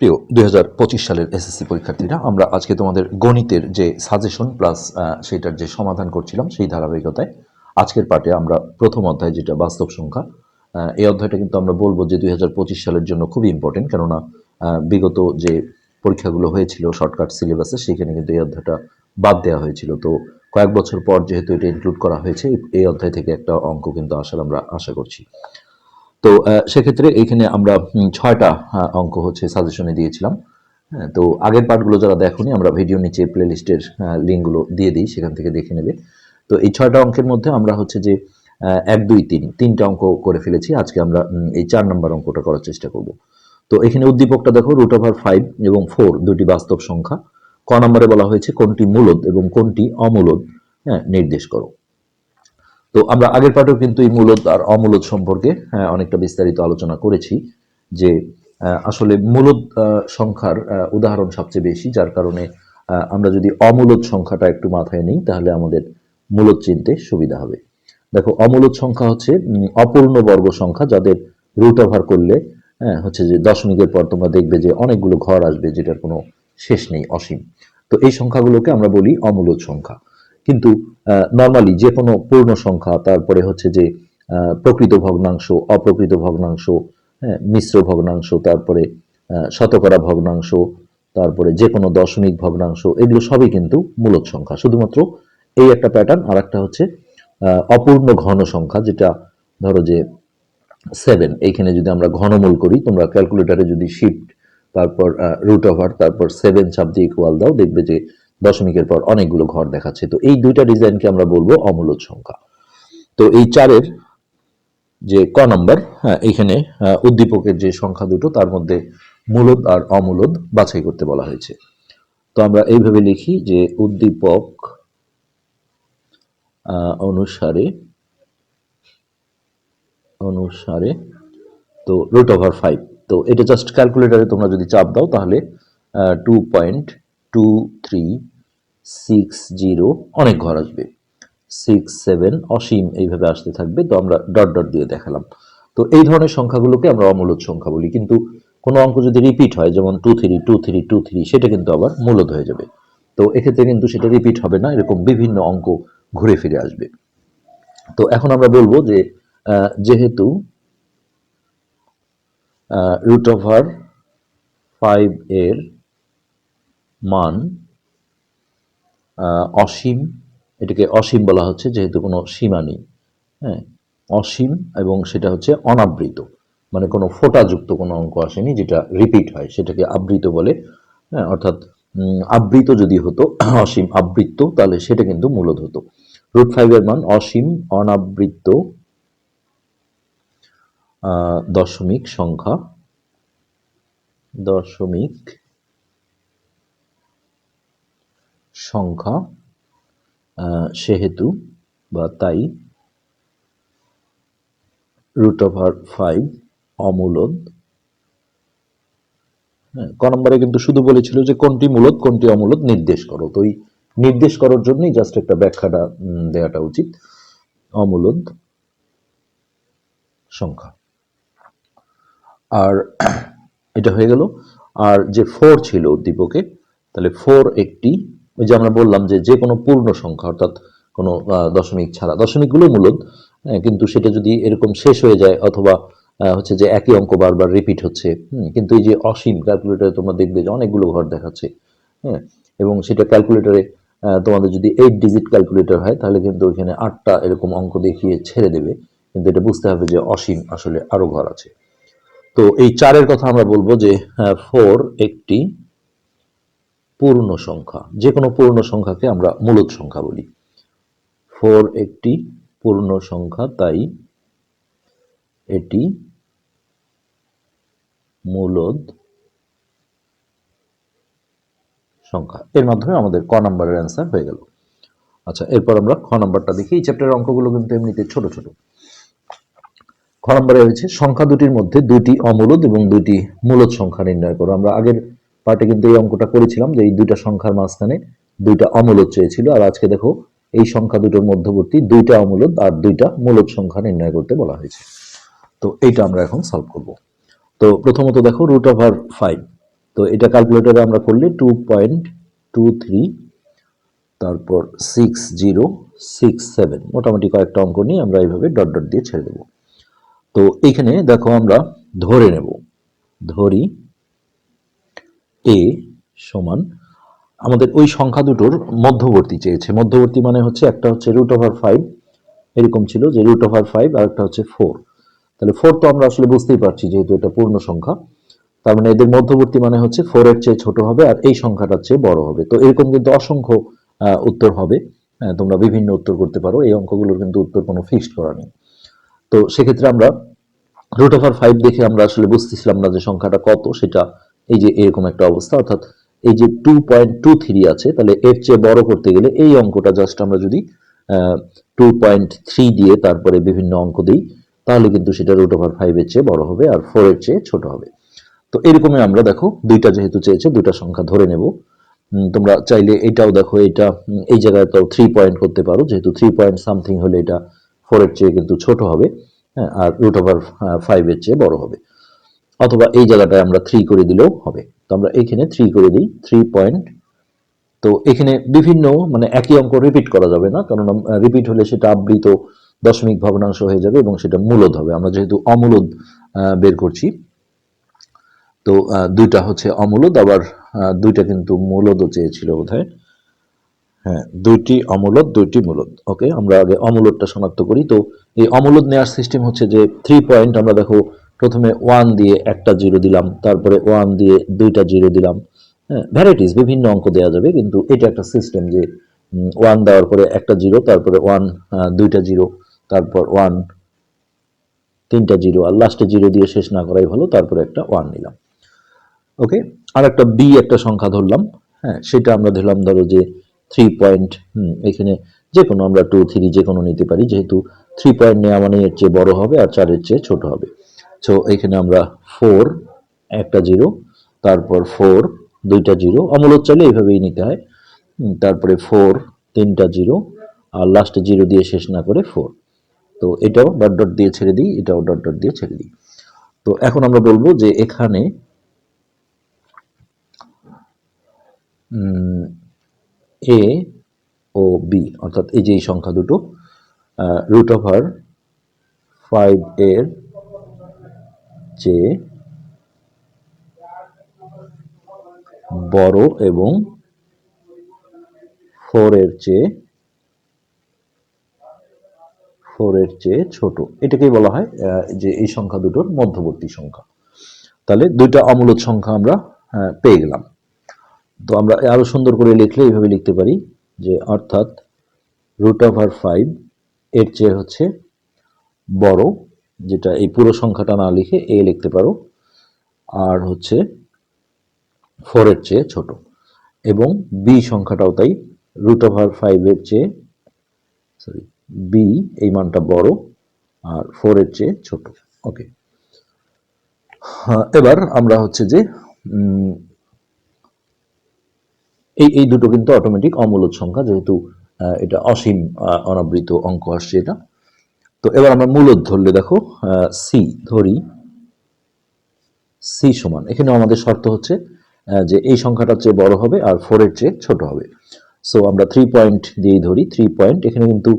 প্রিয় দু হাজার পঁচিশ সালের এসএসসি পরীক্ষার্থীরা, আমরা আজকে তোমাদের গণিতের যে সাজেশন প্লাস সেটার যে সমাধান করছিলাম সেই ধারাবাহিকতায়, আজকের পাঠে আমরা প্রথম অধ্যায় যেটা বাস্তব সংখ্যা এই অধ্যায়টা কিন্তু আমরা বলব যে দুই হাজার পঁচিশ সালের জন্য খুবই ইম্পর্টেন্ট কেননা বিগত যে পরীক্ষাগুলো হয়েছিল শর্টকাট সিলেবাসে সেখানে কিন্তু এই অধ্যায়টা বাদ দেওয়া হয়েছিল। তো কয়েক বছর পর যেহেতু এটা ইনক্লুড করা হয়েছে, এই অধ্যায় থেকে একটা অঙ্ক কিন্তু আসার আমরা আশা করছি। তো সেক্ষেত্রে এখানে আমরা ছয়টা অঙ্ক হচ্ছে সাজেশনে দিয়েছিলাম। হ্যাঁ তো আগের পার্টগুলো যারা দেখোনি, আমরা ভিডিও নিচে প্লে লিস্টের লিঙ্কগুলো দিয়ে দিই, সেখান থেকে দেখে নেবে। তো এই ছয়টা অঙ্কের মধ্যে আমরা হচ্ছে যে এক, দুই, তিন, তিনটা অঙ্ক করে ফেলেছি। আজকে আমরা এই চার নম্বর অঙ্কটা করার চেষ্টা করব। তো এখানে উদ্দীপকটা দেখো রুট ওভার ফাইভ এবং ফোর দুটি বাস্তব সংখ্যা। ক নম্বরে বলা হয়েছে কোনটি মূলদ এবং কোনটি অমূলদ। হ্যাঁ নির্দেশ করো। তো আমরা আগের পাঠেও কিন্তু এই মূলদ আর অমূলদ সম্পর্কে হ্যাঁ, অনেকটা বিস্তারিত আলোচনা করেছি যে আসলে আহ, সংখ্যার উদাহরণ সবচেয়ে বেশি যার কারণে আমরা যদি অমূলদ সংখ্যাটা একটু মাথায় নিই তাহলে আমাদের মূলদ চিনতে সুবিধা হবে। দেখো অমূলদ সংখ্যা হচ্ছে অপূর্ণ বর্গ সংখ্যা যাদের রুট ওভার করলে হ্যাঁ হচ্ছে যে দশমিকের পর তোমরা দেখবে যে অনেকগুলো ঘর আসবে যেটার কোনো শেষ নেই অসীম। তো এই সংখ্যাগুলোকে আমরা বলি অমূলদ সংখ্যা। কিন্তু নর্মালি যে কোনো পূর্ণ সংখ্যা তারপরে হচ্ছে যে প্রকৃত ভগ্নাংশ অপ্রকৃত ভগ্নাংশ হ্যাঁ, মিশ্র ভগ্নাংশ তারপরে শতকরা ভগ্নাংশ তারপরে যে কোনো দশমিক ভগ্নাংশ এগুলো সবই কিন্তু মূলদ সংখ্যা। শুধুমাত্র এই একটা প্যাটার্ন আর একটা হচ্ছে অপূর্ণ ঘন সংখ্যা যেটা ধরো যে সেভেন এইখানে যদি আমরা ঘনমূল করি তোমরা ক্যালকুলেটারে যদি শিফট তারপর রুট ওভার তারপর সেভেন দিয়ে ইকুয়াল দাও দেখবে যে দশমিকের পর অনেকগুলো ঘর দেখাচ্ছে। তো এই দুইটা ডিজাইনকে আমরা বলব অমূলদ সংখ্যা। তো এই চারের যে ক নম্বর হ্যাঁ এইখানে উদ্দীপকের যে সংখ্যা দুটো, তার মধ্যে মূলদ আর অমূলদ বাছাই করতে বলা হয়েছে। তো আমরা এইভাবে লিখি যে উদ্দীপক অনুসারে অনুসারে, তো রুট ওভার ফাইভ তো এটা জাস্ট ক্যালকুলেটারে তোমরা যদি চাপ দাও, তাহলে two point two three six zero অনেক ঘর আসবে। সিক্স সেভেন অসীম এইভাবে আসতে থাকবে, তো আমরা ডট ডট দিয়ে দেখালাম। তো এই ধরনের সংখ্যাগুলোকে আমরা অমূলদ সংখ্যা বলি, কিন্তু কোনো অঙ্ক যদি রিপিট হয়, যেমন two three two three two three সেটা কিন্তু আবার মূলদ হয়ে যাবে। তো এক্ষেত্রে কিন্তু সেটা রিপিট হবে না, এরকম বিভিন্ন অঙ্ক ঘুরে ফিরে আসবে। তো এখন আমরা বলব যে যেহেতু রুট ওভার ফাইভ এর মান অসীম, এটাকে অসীম বলা হচ্ছে, যেহেতু কোনো সীমা নেই। হ্যাঁ অসীম এবং সেটা হচ্ছে অনাবৃত মানে কোনো ফোঁটাযুক্ত কোনো অঙ্ক আসেনি যেটা রিপিট হয়, সেটাকে আবৃত বলে। হ্যাঁ অর্থাৎ আবৃত যদি হতো, অসীম আবৃত্ত, তাহলে সেটা কিন্তু মূলত হতো। রুট ফাইভের মান অসীম, অনাবৃত্ত দশমিক সংখ্যা, দশমিক সংখ্যা সেহেতু বা তাই রুট ওভার ফাইভ অমূলদ। হ্যাঁ ক নম্বরে কিন্তু শুধু বলেছিল যে কোনটি মূলদ, কোনটি অমূলদ নির্দেশ করো। তো এই নির্দেশ করার জন্যই জাস্ট একটা ব্যাখ্যাটা দেওয়াটা উচিত। অমূলদ সংখ্যা। আর এটা হয়ে গেল। আর যে ফোর ছিল উদ্দীপকে তাহলে ফোর একটি ওই যে আমরা বললাম যে যে কোনো পূর্ণ সংখ্যা, অর্থাৎ কোনো দশমিক ছাড়া। দশমিকগুলো মূলত কিন্তু সেটা যদি এরকম শেষ হয়ে যায় অথবা হচ্ছে যে একই অঙ্ক বারবার রিপিট হচ্ছে কিন্তু এই যে অসীম ক্যালকুলেটারে তোমরা দেখবে যে অনেকগুলো ঘর দেখাচ্ছে হ্যাঁ এবং সেটা ক্যালকুলেটারে তোমাদের যদি এইট ডিজিট ক্যালকুলেটর হয়, তাহলে কিন্তু ওইখানে আটটা এরকম অঙ্ক দেখিয়ে ছেড়ে দেবে, কিন্তু এটা বুঝতে হবে যে অসীম আসলে আরও ঘর আছে। তো এই চারের কথা আমরা বলব যে ফোর একটি পূর্ণ সংখ্যা যে কোনো পূর্ণ সংখ্যাকে আমরা মূলদ সংখ্যা বলি। ফোর একটি পূর্ণ সংখ্যা, তাই এটি মূলদ সংখ্যা। এর মাধ্যমে আমাদের ক নাম্বারের অ্যান্সার হয়ে গেল। আচ্ছা এরপর আমরা খ নাম্বারটা দেখি। এই চ্যাপ্টারের অঙ্কগুলো কিন্তু এমনিতে ছোট ছোট। খ নম্বরে হয়েছে, সংখ্যা দুটির মধ্যে দুটি অমূলদ এবং দুটি মূলদ সংখ্যা নির্ণয় করো। আমরা আগের পার্টে কিন্তু এই অঙ্কটা করেছিলাম যে এই দুইটা সংখ্যার মাঝখানে দুইটা অমূলদ চেয়েছিল। আর আজকে দেখো, এই সংখ্যা দুটোর মধ্যবর্তী দুইটা অমূলদ আর দুইটা মূলদ সংখ্যা নির্ণয় করতে বলা হয়েছে। তো এইটা আমরা এখন সলভ করব। তো প্রথমত দেখো রুট ওভার ফাইভ তো এটা ক্যালকুলেটরে আমরা করলে টু পয়েন্ট টু থ্রি তারপর সিক্স জিরো সিক্স সেভেন মোটামুটি কয়েকটা অঙ্ক নিয়ে আমরা এইভাবে ডট ডট দিয়ে ছেড়ে দেব। তো এইখানে দেখো আমরা ধরে নেব। ধরি এ সমান, আমাদের ওই সংখ্যা দুটোর মধ্যবর্তী চেয়েছে। মধ্যবর্তী মানে হচ্ছে একটা হচ্ছে রুট ওভার ফাইভ এরকম ছিল যে রুট ওভার ফাইভ আর একটা হচ্ছে ফোর তাহলে ফোর তো আমরা আসলে বুঝতেই পারছি যেহেতু এটা পূর্ণ সংখ্যা। তার মানে এদের মধ্যবর্তী মানে হচ্ছে ফোর এর চেয়ে ছোট হবে আর এই সংখ্যাটার চেয়ে বড় হবে। তো এরকম কিন্তু অসংখ্য উত্তর হবে। তোমরা বিভিন্ন উত্তর করতে পারো। এই অঙ্কগুলোর কিন্তু উত্তর কোনো ফিক্সড করা নেই। তো সেক্ষেত্রে আমরা রুট ওভার ফাইভ দেখে আমরা আসলে বুঝতেছিলাম না যে সংখ্যাটা কত, সেটা এই যে এরকম একটা অবস্থা, অর্থাৎ এই যে টু পয়েন্ট টু থ্রি আছে, তাহলে এর চেয়ে বড় করতে গেলে এই অঙ্কটা জাস্ট আমরা যদি টু পয়েন্ট থ্রি দিয়ে তারপরে বিভিন্ন অঙ্ক দিই, তাহলে কিন্তু সেটা রুট ওভার ফাইভের চেয়ে বড় হবে আর ফোর এর চেয়ে ছোট হবে। তো এরকমই আমরা দেখো, দুইটা যেহেতু চেয়েছে, দুইটা সংখ্যা ধরে নেব। তোমরা চাইলে এটাও দেখো, এটা এই জায়গায় তো থ্রি পয়েন্ট করতে পারো, যেহেতু থ্রি পয়েন্ট সামথিং হলে এটা ফোরের চেয়ে কিন্তু ছোট হবে হ্যাঁ আর রুট ওভার ফাইভের চেয়ে বড় হবে। অথবা এই জায়গাটায় আমরা থ্রি করে দিলেও হবে। তো আমরা এখানে থ্রি করে দিই থ্রি পয়েন্ট তো এখানে বিভিন্ন মানে একই অঙ্ক রিপিট করা যাবে না কারণ রিপিট হলে সেটা আবৃত দশমিক ভগ্নাংশ হয়ে যাবে এবং সেটা মূলদ হবে। আমরা যেহেতু অমূলদ বের করছি, তো দুইটা হচ্ছে অমূলদ, আবার দুইটা কিন্তু মূলদও চেয়েছিল বোধহয়। হ্যাঁ দুইটি অমূলদ, দুইটি মূলদ। ওকে আমরা আগে অমূলদটা শনাক্ত করি। তো এই অমূলদ নেওয়ার সিস্টেম হচ্ছে যে থ্রি পয়েন্ট আমরা দেখো প্রথমে ওয়ান দিয়ে একটা জিরো দিলাম, তারপরে ওয়ান দিয়ে দুইটা জিরো দিলাম। হ্যাঁ ভ্যারাইটিস বিভিন্ন অঙ্ক দেওয়া যাবে, কিন্তু এটা একটা সিস্টেম যে ওয়ান দেওয়ার পরে একটা জিরো তারপরে ওয়ান দুইটা জিরো তারপর ওয়ান তিনটা জিরো আর লাস্টে জিরো দিয়ে শেষ না করাই ভালো, তারপরে একটা ওয়ান নিলাম। ওকে আর একটা বি একটা সংখ্যা ধরলাম। হ্যাঁ সেটা আমরা ধরলাম ধরো যে থ্রি পয়েন্ট এখানে যে কোনো আমরা টু থ্রি যে কোনো নিতে পারি, যেহেতু থ্রি পয়েন্ট নেওয়া মানে এর চেয়ে বড় হবে আর চারের চেয়ে ছোট হবে। সো এখানে আমরা ফোর একটা জিরো তারপর ফোর দুইটা জিরো অমূলত চাইলে এইভাবেই নিতে হয়। তারপরে ফোর তিনটা জিরো আর লাস্টে জিরো দিয়ে শেষ না করে ফোর তো এটাও ডট ডট দিয়ে ছেড়ে দিই, এটাও ডট ডট দিয়ে ছেড়ে দিই। তো এখন আমরা বলব যে এখানে এ ও বি অর্থাৎ এই যে এই সংখ্যা দুটো রুট ওভার ফাইভ এর চেয়ে বড় এবং ফোর এর চেয়ে ফোর এর চেয়ে ছোট। এটাকেই বলা হয় যে এই সংখ্যা দুটোর মধ্যবর্তী সংখ্যা। তাহলে দুইটা অমূলদ সংখ্যা আমরা পেয়ে গেলাম। তো আমরা আরও সুন্দর করে লিখলে এইভাবে লিখতে পারি যে, অর্থাৎ রুট ওভার ফাইভ এর চেয়ে হচ্ছে বড় যেটা এই পুরো সংখ্যাটা না লিখে এ লিখতে পারো। আর হচ্ছে ফোরের চেয়ে ছোট। এবং বি সংখ্যাটাও তাই রুট ওভার ফাইভের চেয়ে সরি বি এই মানটা বড় আর ফোরের চেয়ে ছোট। ওকে এবার আমরা হচ্ছে যে এই এই দুটো কিন্তু অটোমেটিক অমূলদ সংখ্যা যেহেতু এটা অসীম অনাবৃত অঙ্ক আসছে এটা। তো এবার আমরা মূলদ ধরলে দেখো সি ধরি। সি সমান। এখানে আমাদের শর্ত হচ্ছে যে এই সংখ্যাটার চেয়ে বড় হবে আর ফোর এর চেয়ে ছোট হবে। সো আমরা থ্রি পয়েন্ট দিয়েই ধরি থ্রি পয়েন্ট এখানে কিন্তু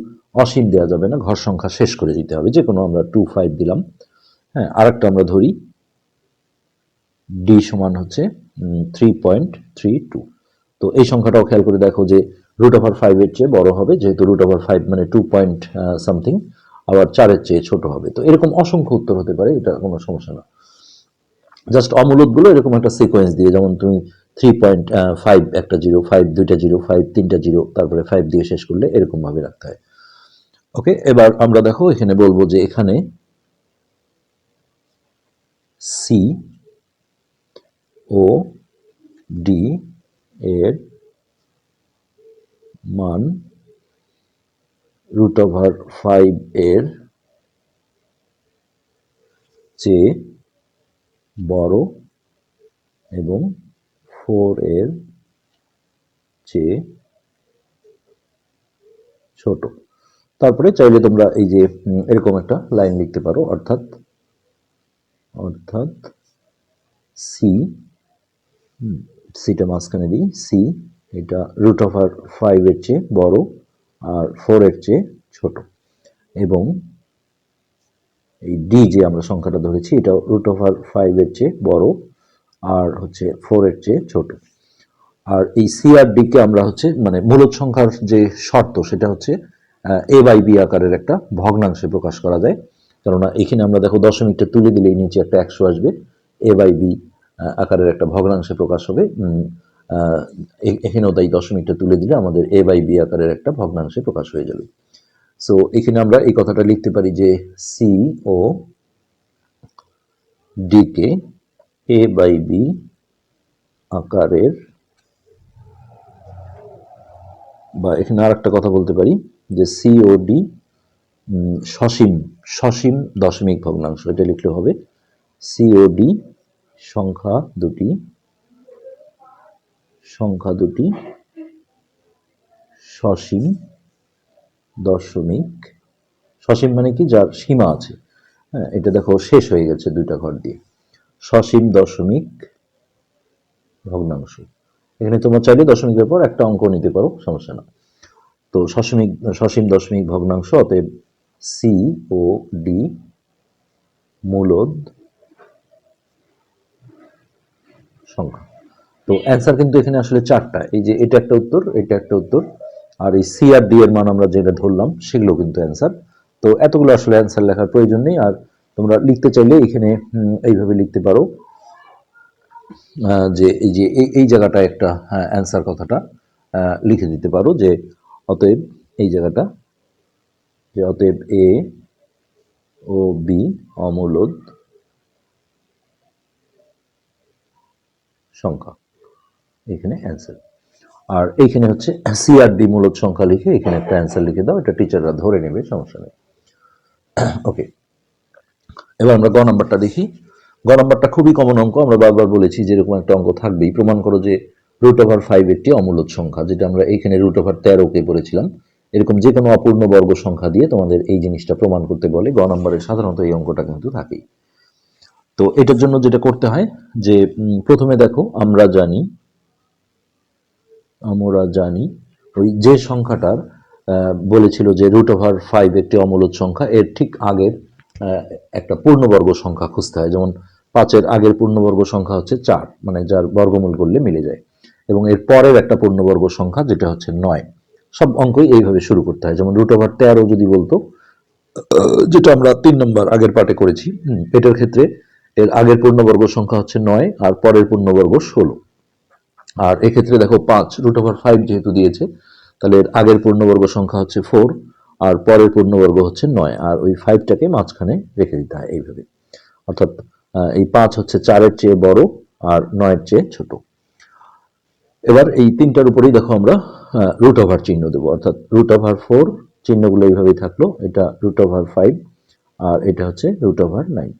অসীম দেওয়া যাবে না, ঘর সংখ্যা শেষ করে দিতে হবে। যে কোনো আমরা টু ফাইভ দিলাম। হ্যাঁ আরেকটা আমরা ধরি। ডি সমান হচ্ছে থ্রি পয়েন্ট থ্রি টু তো এই সংখ্যাটাও খেয়াল করে দেখো যে রুট ওভার ফাইভের চেয়ে বড় হবে, যেহেতু রুট ওভার ফাইভ মানে টু পয়েন্ট সামথিং আবার চারের চেয়ে ছোট হবে। তো এরকম অসংখ্য উত্তর হতে পারে, এটা কোনো সমস্যা না। জাস্ট অমূলদগুলো এরকম একটা সিকোয়েন্স দিয়ে, যেমন তুমি থ্রি পয়েন্ট ফাইভ একটা জিরো ফাইভ দুইটা জিরো ফাইভ তিনটা জিরো তারপরে ফাইভ দিয়ে শেষ করলে এরকম ভাবে রাখতে হয়। ওকে এবার আমরা দেখো, এখানে বলব যে এখানে সি ও ডি এর মান রুট ওভার ফাইভ এর চেয়ে বড় এবং ফোর এর চেয়ে ছোট। তারপরে চাইলে তোমরা এই যে এরকম একটা লাইন লিখতে পারো, অর্থাৎ অর্থাৎ সি সিটা মাঝখানে দিই সি এটা রুট আর ফাইভের চেয়ে বড় আর ফোর এর চেয়ে ছোট। এবং এই ডি যে আমরা সংখ্যাটা ধরেছি এটা রুট আর ফাইভের চেয়ে বড়, আর হচ্ছে ফোর এর চেয়ে ছোট। আর এই সি আর ডি কে আমরা হচ্ছে মানে মূলত সংখ্যার যে শর্ত, সেটা হচ্ছে এ বাই বি আকারের একটা ভগ্নাংশে প্রকাশ করা যায়। কেননা এখানে আমরা দেখো দশমিকটা তুলে দিলেই নিচে একটা একশো আসবে। এ বাই বি আকারের একটা ভগ্নাংশে প্রকাশ হবে। এখানেও তাই দশমিকটা তুলে দিলে আমাদের এ বাই বি আকারের একটা ভগ্নাংশে প্রকাশ হয়ে যাবে। সো এখানে আমরা এই কথাটা লিখতে পারি যে সি ও ডি কে এ বাই বি আকারের বা এখানে আর একটা কথা বলতে পারি যে সি ও ডি সসীম সসীম দশমিক ভগ্নাংশ। এটা লিখলে হবে সিওডি সংখ্যা দুটি সংখ্যা দুটি, সসীম দশমিক, সসীম মানে কি? যার সীমা আছে। হ্যাঁ এটা দেখো, শেষ হয়ে গেছে দুইটা ঘর দিয়ে। সসীম দশমিক ভগ্নাংশ। এখানে তোমরা চাইলে দশমিকের পর একটা অঙ্ক নিতে পারো, সমস্যা না। তো সসীমিক সসীম দশমিক ভগ্নাংশ, অতএব সি ও ডি মূলদ সংখ্যা। তো অ্যান্সার কিন্তু এখানে আসলে চারটা। এই যে এটা একটা উত্তর, এটা একটা উত্তর। আর এই সি আর ডি এর মান আমরা যেটা ধরলাম, সেগুলো কিন্তু অ্যান্সার তো এতগুলো আসলে অ্যান্সার লেখার প্রয়োজন নেই। আর তোমরা লিখতে চাইলে এখানে এইভাবে লিখতে পারো। যে এই যে এই জায়গাটা একটা অ্যান্সার কথাটা লিখে দিতে পারো যে অতএব এই জায়গাটা, যে অতএব এ ও বি অমূলদ সংখ্যা। এখানে অ্যান্সার আর এইখানে হচ্ছে সিআরডি মূলদ সংখ্যা লিখে এখানে একটা অ্যান্সার লিখে দাও, এটা টিচাররা ধরে নেবে, সমস্যা নেই। ওকে এবার আমরা গ নাম্বারটা দেখি। গ নাম্বারটা খুবই কমন অঙ্ক, আমরা বারবার বলেছি যে এরকম একটা অঙ্ক থাকবেই। প্রমাণ করো যে রুট ওভার ফাইভ একটি অমূলদ সংখ্যা, যেটা আমরা এইখানে রুট ওভার তেরোকে পড়েছিলাম। এরকম যে কোনো অপূর্ণ বর্গ সংখ্যা দিয়ে তোমাদের এই জিনিসটা প্রমাণ করতে বলে। গ নম্বরের সাধারণত এই অঙ্কটা কিন্তু থাকেই। তো এটার জন্য যেটা করতে হয় যে প্রথমে দেখো, আমরা জানি আমরা জানি। ওই যে সংখ্যাটার বলেছিল যে রুট ওভার ফাইভ একটি অমূলদ সংখ্যা, এর ঠিক আগের একটা পূর্ণবর্গ সংখ্যা খুঁজতে হয়। যেমন পাঁচের আগের পূর্ণবর্গ সংখ্যা হচ্ছে চার মানে যার বর্গমূল করলে মিলে যায়। এবং এর পরের একটা পূর্ণবর্গ সংখ্যা, যেটা হচ্ছে নয়। সব অঙ্কই এইভাবে শুরু করতে হয়। যেমন রুট ওভার তেরো যদি বলতো, যেটা আমরা তিন নম্বর আগের পার্টে করেছি এটার ক্ষেত্রে এর আগের পূর্ণবর্গ সংখ্যা হচ্ছে নয়, আর পরের পূর্ণবর্গ ষোলো। আর এক্ষেত্রে দেখো পাঁচ রুট ওভার ফাইভ যেহেতু দিয়েছে, তাহলে এর আগের পূর্ণবর্গ সংখ্যা হচ্ছে ফোর আর পরের পূর্ণবর্গ হচ্ছে নয়, আর ওই ফাইভটাকে মাঝখানে রেখে দিতে হয় এইভাবে। অর্থাৎ এই পাঁচ হচ্ছে চারের চেয়ে বড়, আর নয়ের চেয়ে ছোট। এবার এই তিনটার উপরেই দেখো আমরা রুট ওভার চিহ্ন দেবো। অর্থাৎ রুট ওভার ফোর চিহ্নগুলো এইভাবেই থাকল, এটা রুট ওভার ফাইভ আর এটা হচ্ছে রুট ওভার নাইন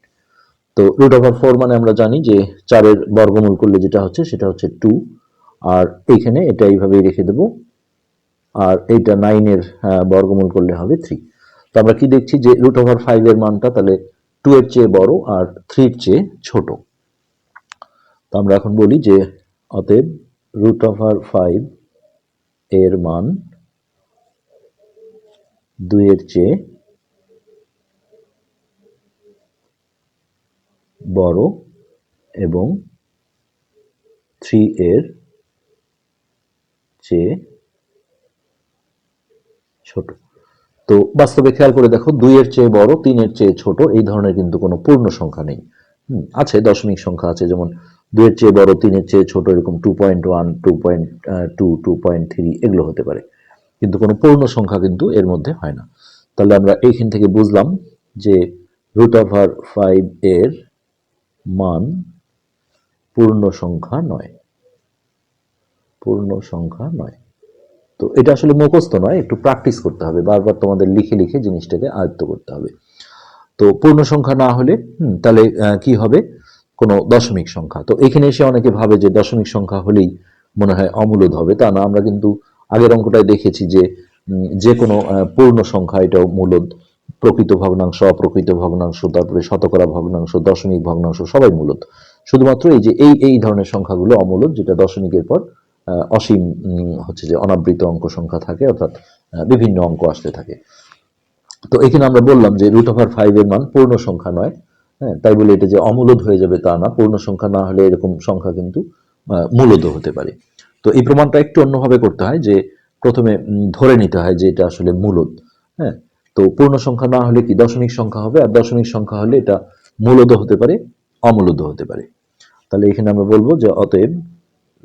তো রুট ওভার ফোর মানে আমরা জানি যে চারের বর্গমূল করলে যেটা হচ্ছে, সেটা হচ্ছে টু আর এইখানে এটা এইভাবেই রেখে দেব। আর এইটা নাইনের বর্গমূল করলে হবে থ্রি তো আমরা কি দেখছি যে রুট ওভার ফাইভের মানটা তাহলে টু এর চেয়ে বড় আর থ্রির চেয়ে ছোট। তো আমরা এখন বলি যে অতএব রুট ওভার ফাইভ এর মান দুইয়ের চেয়ে বড় এবং থ্রি এর চেয়ে ছোট। তো বাস্তবে খেয়াল করে দেখো দুইয়ের চেয়ে বড় তিনের চেয়ে ছোট, এই ধরনের কিন্তু কোনো পূর্ণ সংখ্যা নেই। আছে দশমিক সংখ্যা আছে, যেমন দুইয়ের চেয়ে বড় তিনের চেয়ে ছোট, এরকম two point one two point two two point three এগুলো হতে পারে। কিন্তু কোনো পূর্ণ সংখ্যা কিন্তু এর মধ্যে হয় না। তাহলে আমরা এইখান থেকে বুঝলাম যে রুট ওভার ফাইভ এর মান পূর্ণ সংখ্যা নয়। পূর্ণ সংখ্যা নয়। তো এটা আসলে মুখস্থ নয়, একটু প্র্যাকটিস করতে হবে, বারবার তোমাদের লিখে লিখে জিনিসটাকে আয়ত্ত করতে হবে। তো পূর্ণ সংখ্যা না হলে তাহলে কি হবে? কোনো দশমিক সংখ্যা। তো এখানে এসে অনেকে ভাবে যে দশমিক সংখ্যা হলেই মনে হয় অমূলদ হবে, তা না, আমরা কিন্তু আগের অঙ্কটায় দেখেছি যে যে কোনো পূর্ণ সংখ্যা এটাও মূলদ। প্রকৃত ভগ্নাংশ, অপ্রকৃত ভগ্নাংশ, তারপরে শতকরা ভগ্নাংশ, দশমিক ভগ্নাংশ, সবাই মূলত শুধুমাত্র এই যে এই এই ধরনের সংখ্যাগুলো অমূলদ, যেটা দশমিকের পর অসীম হচ্ছে যে অনাবৃত অঙ্ক সংখ্যা থাকে, অর্থাৎ বিভিন্ন অঙ্ক আসতে থাকে। তো এখানে আমরা বললাম যে রুট ওভার ফাইভ এর মান পূর্ণ সংখ্যা নয় হ্যাঁ তাই বলে এটা যে অমূলদ হয়ে যাবে তা না। পূর্ণ সংখ্যা না হলে এরকম সংখ্যা কিন্তু মূলদ হতে পারে। তো এই প্রমাণটা একটু অন্যভাবে করতে হয় যে প্রথমে ধরে নিতে হয় যে এটা আসলে মূলদ হ্যাঁ। তো পূর্ণ সংখ্যা না হলে কি দশমিক সংখ্যা হবে? আর দশমিক সংখ্যা হলে এটা মূলদ হতে পারে, অমূলদ হতে পারে। তাহলে এখানে আমরা বলব যে অতএব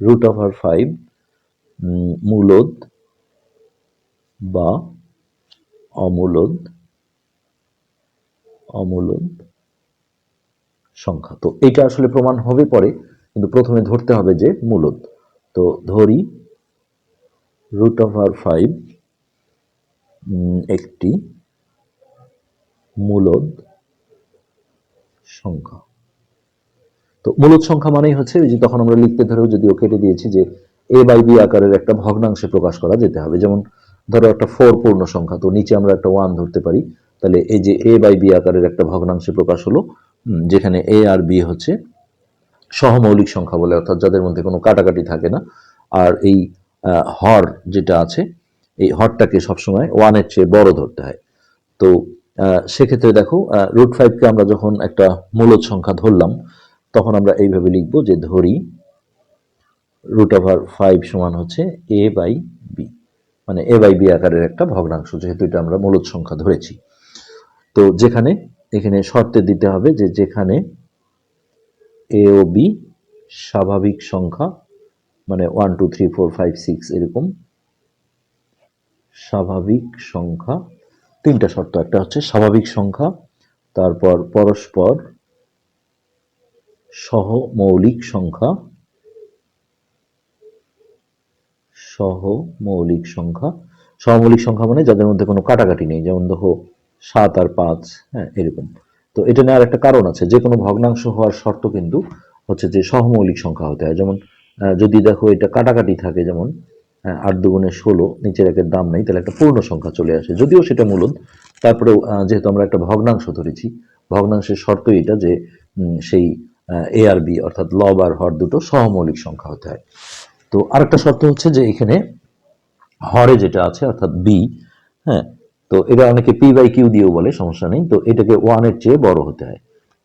রুট ওভার ফাইভ মূলদ বা অমূলদ অমূলদ সংখ্যা। তো এটা আসলে প্রমাণ হবে পরে, কিন্তু প্রথমে ধরতে হবে যে মূলদ। তো ধরি রুট ওভার ফাইভ একটি মূলদ সংখ্যা। তো মূলদ সংখ্যা মানেই হচ্ছে যে তখন আমরা লিখতে ধরেও যদিও কেটে দিয়েছি যে এ বাই বি আকারের একটা ভগ্নাংশে প্রকাশ করা যেতে হবে। যেমন ধরো একটা ফোর পূর্ণ সংখ্যা, তো নিচে আমরা একটা ওয়ান ধরতে পারি। তাহলে এই যে এ বাই বি আকারের একটা ভগ্নাংশে প্রকাশ হলো যেখানে এ আর বি হচ্ছে সহমৌলিক সংখ্যা বলে, অর্থাৎ যাদের মধ্যে কোনো কাটাকাটি থাকে না। আর এই হর যেটা আছে, এই হরটাকে সবসময় ওয়ানের চেয়ে বড় ধরতে হয়। তো সেক্ষেত্রে দেখো রুট ফাইভকে আমরা যখন একটা মূলদ সংখ্যা ধরলাম তখন আমরা এইভাবে লিখব যে ধরি রুট ওভার ফাইভ সমান হচ্ছে এ বাই বি মানে এ বাই বি আকারের একটা ভগ্নাংশ, যেহেতু এটা আমরা মূলদ সংখ্যা ধরেছি। তো যেখানে, এখানে শর্তে দিতে হবে যে যেখানে এ ও বি স্বাভাবিক সংখ্যা মানে one two three four five six এরকম স্বাভাবিক সংখ্যা, তিনটা শর্ত, একটা হচ্ছে স্বাভাবিক সংখ্যা, তারপর পরস্পর সহমৌলিক সংখ্যা সহমৌলিক সংখ্যা সহমৌলিক সংখ্যা মানে যাদের মধ্যে কোনো কাটাকাটি নেই, যেমন দেখো সাত আর পাঁচ হ্যাঁ এরকম। তো এটা নেওয়ার একটা কারণ আছে, যে কোনো ভগ্নাংশ হওয়ার শর্ত কিন্তু হচ্ছে যে সহমৌলিক সংখ্যা হতে হয়। যেমন যদি দেখো এটা কাটাকাটি থাকে, যেমন আট দুগুণে ষোলো, নিচের একের দাম নেই, তাহলে একটা পূর্ণ সংখ্যা চলে আসে। যদিও সেটা মূলদ, তারপরেও যেহেতু আমরা একটা ভগ্নাংশ ধরেছি, ভগ্নাংশের শর্ত এটা যে সেই এ আর বি অর্থাৎ লব আর হর দুটো সহমৌলিক সংখ্যা হতে হয়। তো আরেকটা শর্ত হচ্ছে যে এখানে হরে যেটা আছে, অর্থাৎ বি হ্যাঁ তো এটা অনেকে পি বাই কিউ দিয়েও বলে, সমস্যা নেই। তো এটাকে ওয়ানের চেয়ে বড় হতে হয়।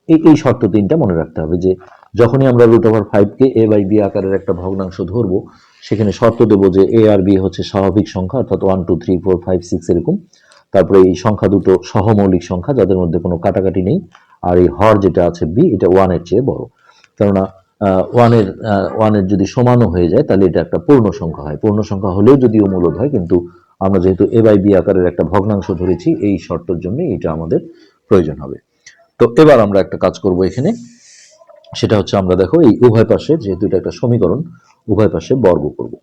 এই এই শর্ত তিনটা মনে রাখতে হবে যে যখনই আমরা রুট ওভার ফাইভকে এ বাই বি আকারের একটা ভগ্নাংশ ধরবো, সেখানে শর্ত দেবো যে এ আর বি হচ্ছে স্বাভাবিক সংখ্যা, অর্থাৎ one two three four five six এরকম। তারপরে এই সংখ্যা দুটো সহমৌলিক সংখ্যা, যাদের মধ্যে কোনো কাটাকাটি নেই আর এই হর যেটা আছে বি, এটা ওয়ানের চেয়ে বড়। কেননা ওয়ানের ওয়ানের যদি সমানও হয়ে যায়, তাহলে এটা একটা পূর্ণ সংখ্যা হয়। পূর্ণ সংখ্যা হলেও যদিও মূলদ হয়, কিন্তু আমরা যেহেতু এ বাই বি আকারের একটা ভগ্নাংশ ধরেছি, এই শর্তের জন্য এটা আমাদের প্রয়োজন হবে। তো এবার আমরা একটা কাজ করব এখানে। সেটা হচ্ছে আমরা দেখো, এই উভয় পাশে যেহেতু এটা একটা সমীকরণ, উভয় পাশে বর্গ করব।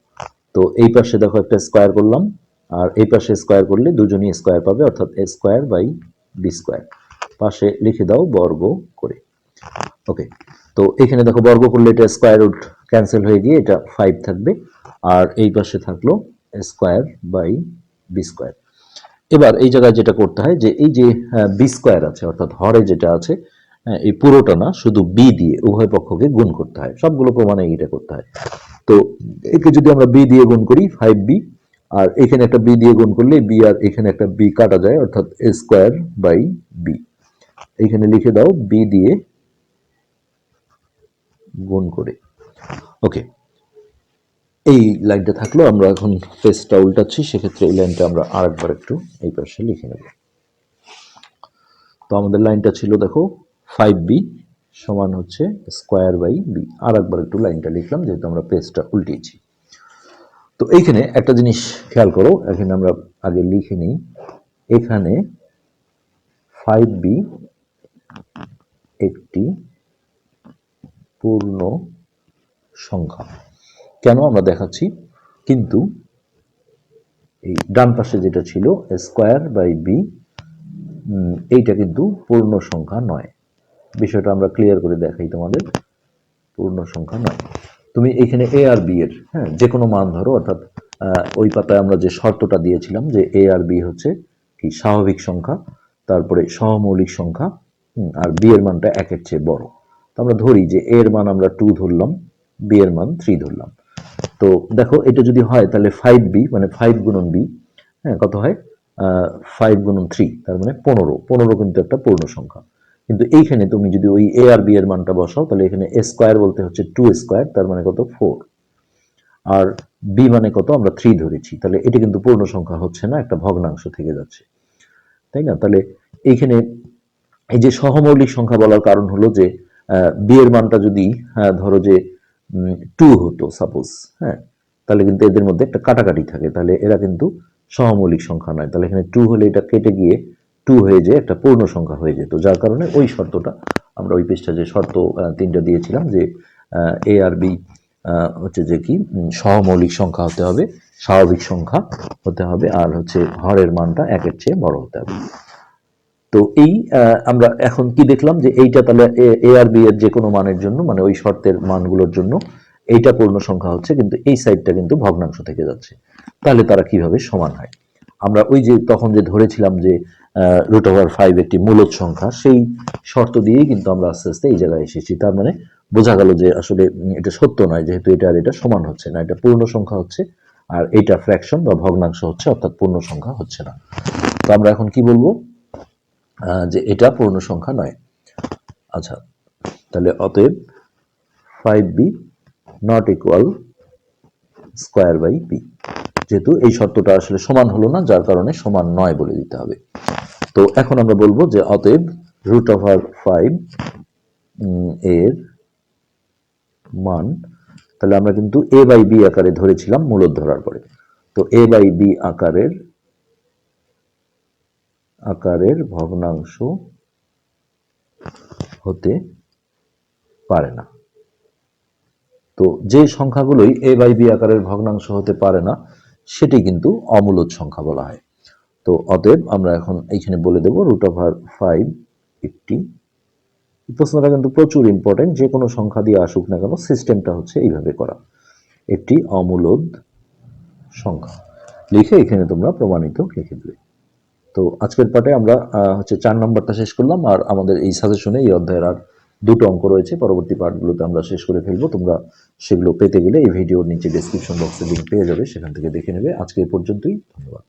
তো এই পাশে দেখো একটা স্কোয়ার করলাম, আর এই পাশে স্কোয়ার করলে দুজনই স্কোয়ার পাবে, অর্থাৎ স্কোয়ার বাই বি স্কোয়ার পাশে লিখে দাও বর্গ করে। ওকে তো এখানে দেখো বর্গ করলে এটা স্কোয়ার রুট ক্যান্সেল হয়ে গিয়ে এটা ফাইভ থাকবে, আর এই পাশে থাকল স্কোয়ার বাই বি স্কোয়ার এবার এই জায়গায় যেটা করতে হয় যে এই যে বি স্কোয়ার আছে, অর্থাৎ হরে যেটা আছে এই পুরোটা না শুধু বি দিয়ে উভয় পক্ষকে গুণ করতে হয়, সবগুলো প্রমাণে এটা করতে হয়। তো একে যদি আমরা বি দিয়ে গুণ করি ফাইভ বি আর এখানে একটা বি দিয়ে গুণ করলে বি আর এখানে একটা বি কাটা যায়, অর্থাৎ স্কোয়ার বাই বি এখানে লিখে দাও বি দিয়ে গুণ করে। ওকে এই লাইনটা থাকল, আমরা এখন পেজটা উল্টাচ্ছি, সেক্ষেত্রে এই লাইনটা আমরা আরেকবার একটু এই পাশে লিখে নেব। তো আমাদের লাইনটা ছিল, দেখো ফাইভ বি সমান হচ্ছে স্কোয়ার বাই বি আর একবার একটু লাইনটা লিখলাম, যেহেতু আমরা পেজটা উল্টিয়েছি। তো এইখানে একটা জিনিস খেয়াল করো, এখানে আমরা আগে লিখে নিই, এখানে ফাইভ বি একটি পূর্ণ সংখ্যা। কেন আমরা দেখাচ্ছি? কিন্তু এই ডান পাশে যেটা ছিল স্কোয়ার বাই বি এইটা কিন্তু পূর্ণ সংখ্যা নয়। বিষয়টা আমরা ক্লিয়ার করে দেখাই তোমাদের। পূর্ণ সংখ্যা নয়। তুমি এখানে এ আর বি এর হ্যাঁ যে কোনো মান ধরো, অর্থাৎ ওই পাতায় আমরা যে শর্তটা দিয়েছিলাম যে এ আর বি হচ্ছে কি স্বাভাবিক সংখ্যা, তারপরে সহমৌলিক সংখ্যা আর বি এর মানটা একের চেয়ে বড়। তো আমরা ধরি যে এর মান আমরা টু ধরলাম বি এর মান থ্রি ধরলাম। তো দেখো, এটা যদি হয় তাহলে ফাইভ বি মানে ফাইভ গুণন বি হ্যাঁ কত হয়? ফাইভ গুণন থ্রি তার মানে পনেরো। পনেরো কিন্তু একটা পূর্ণ সংখ্যা। কিন্তু এইখানে তুমি যদি ওই এ আর বি এর মানটা বসাও, তাহলে এখানে এ স্কোয়ার বলতে হচ্ছে টু স্কোয়ার তার মানে কত? ফোর আর বি মানে কত? আমরা থ্রি ধরেছি। তাহলে এটা কিন্তু পূর্ণ সংখ্যা হচ্ছে না, একটা ভগ্নাংশ থেকে যাচ্ছে। তাই না? তাহলে এইখানে এই যে সহমৌলিক সংখ্যা বলার কারণ হলো যে বি এর মানটা যদি ধরো যে টু হতো সাপোজ হ্যাঁ তাহলে কিন্তু এদের মধ্যে একটা কাটাকাটি থাকে। তাহলে এরা কিন্তু সহমৌলিক সংখ্যা নয়। তাহলে এখানে টু হলে এটা কেটে গিয়ে টু হয়ে যায় একটা পূর্ণ সংখ্যা হয়ে যেত। যার কারণে ওই শর্তটা আমরা ওই পৃষ্ঠা যে শর্ত তিনটা দিয়েছিলাম যে এ আর বি হচ্ছে যে কি সহমৌলিক সংখ্যা হতে হবে, স্বাভাবিক সংখ্যা হতে হবে, আর হচ্ছে হরের মানটা একের চেয়ে বড় হতে হবে। তো এই আমরা এখন কি দেখলাম যে এইটা তাহলে এ আর বি এর যে কোনো মানের জন্য মানে ওই শর্তের মানগুলোর জন্য এইটা পূর্ণ সংখ্যা হচ্ছে, কিন্তু এই সাইডটা কিন্তু ভগ্নাংশ থেকে যাচ্ছে। তাহলে তারা কীভাবে সমান হয়? আমরা ওই যে তখন যে ধরেছিলাম যে রুট ওভার ফাইভ একটি মূলদ সংখ্যা, সেই শর্ত দিয়েই কিন্তু আমরা আস্তে আস্তে এই জায়গায় এসেছি। তার মানে বোঝা গেল যে আসলে এটা সত্য নয়, যেহেতু এটা আর এটা সমান হচ্ছে না, এটা পূর্ণ সংখ্যা হচ্ছে, আর এটা ফ্র্যাকশন বা ভগ্নাংশ হচ্ছে, অর্থাৎ পূর্ণ সংখ্যা হচ্ছে না। তো আমরা এখন কি বলব? যে এটা পূর্ণ সংখ্যা নয়। আচ্ছা তাহলে অতএব five B not equal square by B যেহেতু এই শর্তটা আসলে সমান হলো না, যার কারণে সমান নয় বলে দিতে হবে। তো এখন আমরা বলব যে অতএব রুট ওভার ফাইভ এর মান, তাহলে আমরা কিন্তু এ বাই বি আকারে ধরেছিলাম মূলত ধরার পরে। তো এ বাই বি আকারের আকারের ভগ্নাংশ হতে পারে না। তো যে সংখ্যাগুলোই এ বাই বি আকারের ভগ্নাংশ হতে পারে না, সেটি কিন্তু অমূলদ সংখ্যা বলা হয়। তো অতএব আমরা এখন এইখানে বলে দেব রুট ওভার ফাইভ একটি। প্রশ্নটা কিন্তু প্রচুর ইম্পর্টেন্ট যে কোনো সংখ্যা দিয়ে আসুক না কেন সিস্টেমটা হচ্ছে এইভাবে করা। একটি অমূলদ সংখ্যা। লিখে এখানে তোমরা প্রমাণিত লিখে দেবে। তো আজকের পাঠে আমরা হচ্ছে চার নম্বরটা শেষ করলাম, আর আমাদের এই সাজেশনে এই অধ্যায়ের আর দুটো অঙ্ক রয়েছে। পরবর্তী পার্টগুলোতে আমরা শেষ করে ফেলব। তোমরা সেগুলো পেতে গেলে এই ভিডিওর নিচে ডিসক্রিপশন বক্সে লিঙ্ক পেয়ে যাবে, সেখান থেকে দেখে নেবে। আজকে এই পর্যন্তই, ধন্যবাদ।